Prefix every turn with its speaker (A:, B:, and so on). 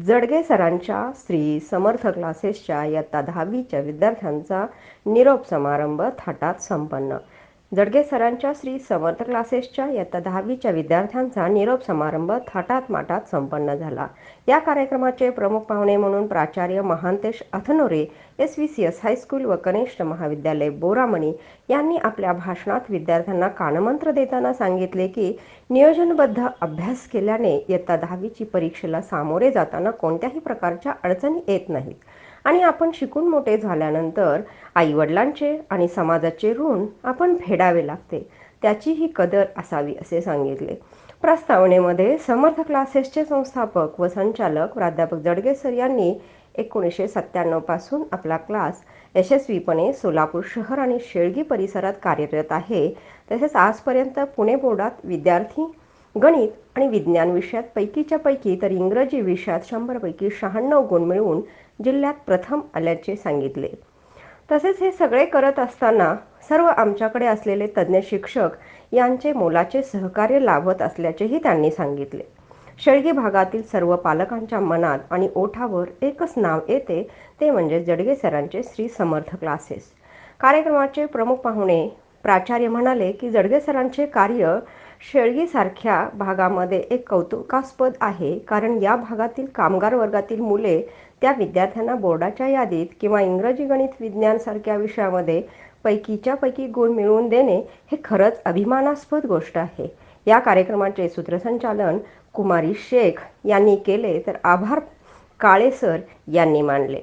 A: जडगे सरांच्या श्री समर्थ क्लासेसच्या इयत्ता दहावीच्या विद्यार्थ्यांचा निरोप समारंभ थाटात संपन्न. जडगे सरांच्या श्री समर्थ क्लासेसच्या इयत्ता दहावीच्या विद्यार्थ्यांचा निरोप समारंभ थाटात माटात संपन्न झाला. या कार्यक्रमाचे प्रमुख पाहुणे म्हणून प्राचार्य Mahantesh Athnore S V C S high school व कनिष्ठ महाविद्यालय बोरामणी यांनी आपल्या भाषणात विद्यार्थ्यांना कानमंत्र देताना सांगितले की नियोजनबद्ध अभ्यास केल्याने इयत्ता दहावीची परीक्षेला सामोरे जाताना कोणत्याही प्रकारच्या अडचणी येत नाहीत. आणि आपण शिकून मोठे झाल्यानंतर आईवडिलांचे आणि समाजाचे ऋण आपण फेडावे लागते. त्याची ही कदर असावी असे सांगितले. प्रस्तावनेमध्ये समर्थ क्लासेसचे संस्थापक व संचालक प्राध्यापक जडगे सर यांनी एकोणीसशे सत्त्याण्णवपासून आपला क्लास यशस्वीपणे सोलापूर शहर आणि शेळगी परिसरात कार्यरत आहे. तसेच आजपर्यंत पुणे बोर्डात विद्यार्थी गणित आणि विज्ञान विषयात पैकीच्या पैकी तर इंग्रजी विषयात शंभरपैकी शहाण्णव गुण मिळवून जिल्ह्यात प्रथम आल्याचे सांगितले. तसेच हे सगळे करत असताना सर्व आमच्याकडे असलेले तज्ज्ञ शिक्षक यांचे मोलाचे सहकार्य लाभत असल्याचेही त्यांनी सांगितले. शेळगी भागातील सर्व पालकांच्या मनात आणि ओठावर एकच नाव येते ते म्हणजे जडगे सरांचे श्री समर्थ क्लासेस कार्यक्रमाचे प्रमुख पाहुणे प्राचार्य म्हणाले की जडगे सरांचे कार्य शेळगीसारख्या भागामध्ये एक कौतुकास्पद आहे कारण या भागातील कामगार वर्गातील मुले त्या विद्यार्थ्यांना बोर्डाच्या यादीत किंवा इंग्रजी गणित विज्ञानसारख्या विषयामध्ये पैकीच्या पैकी गुण मिळवून देणे हे खरंच अभिमानास्पद गोष्ट आहे. या कार्यक्रमाचे सूत्रसंचालन कुमारी शेख यांनी केले तर आभार काळे सर यांनी मानले.